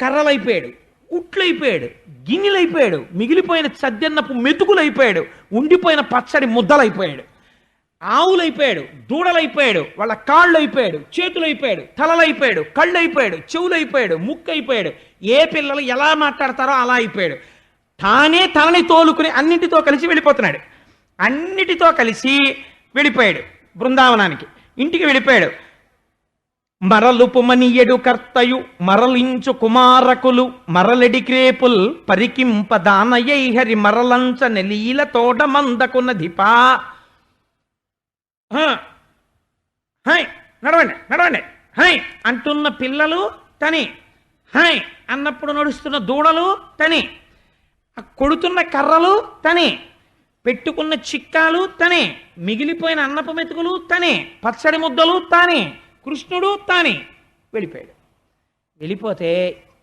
కర్రలైపోయాడు ఉట్లైపోయాడు గిన్నెలైపోయాడు మిగిలిపోయిన సద్దెన్నపు మెతుకులైపోయాడు ఉండిపోయిన పచ్చడి ముద్దలైపోయాడు ఆవులైపోయాడు దూడలైపోయాడు వాళ్ళ కాళ్ళు అయిపోయాడు చేతులు అయిపోయాడు తలలైపోయాడు కళ్ళు అయిపోయాడు చెవులైపోయాడు ముక్కు అయిపోయాడు ఏ పిల్లలు ఎలా మాట్లాడతారో అలా అయిపోయాడు. తానే తనని తోలుకుని అన్నింటితో కలిసి వెళ్ళిపోతున్నాడు. అన్నిటితో కలిసి వెళ్ళిపోయాడు బృందావనానికి. ఇంటికి వెళ్ళిపోయాడు. మరలుపుమనియడు కర్తయు మరలించు కుమారకులు మరలెడి క్రేపుల్ పరికింప దానయైహరి మరలంచ నెలీల తోడ మందకున్నధిపా హై నడవండి నడవండి. హై అంటున్న పిల్లలు తని. హై అన్నప్పుడు నడుస్తున్న దూడలు తని. ఆ కొడుతున్న కర్రలు తనే. పెట్టుకున్న చిక్కాలు తనే. మిగిలిపోయిన అన్నపు మెతుకులు తనే. పచ్చడి ముద్దలు తానే. కృష్ణుడు తానే. వెళ్ళిపోయాడు. వెళ్ళిపోతే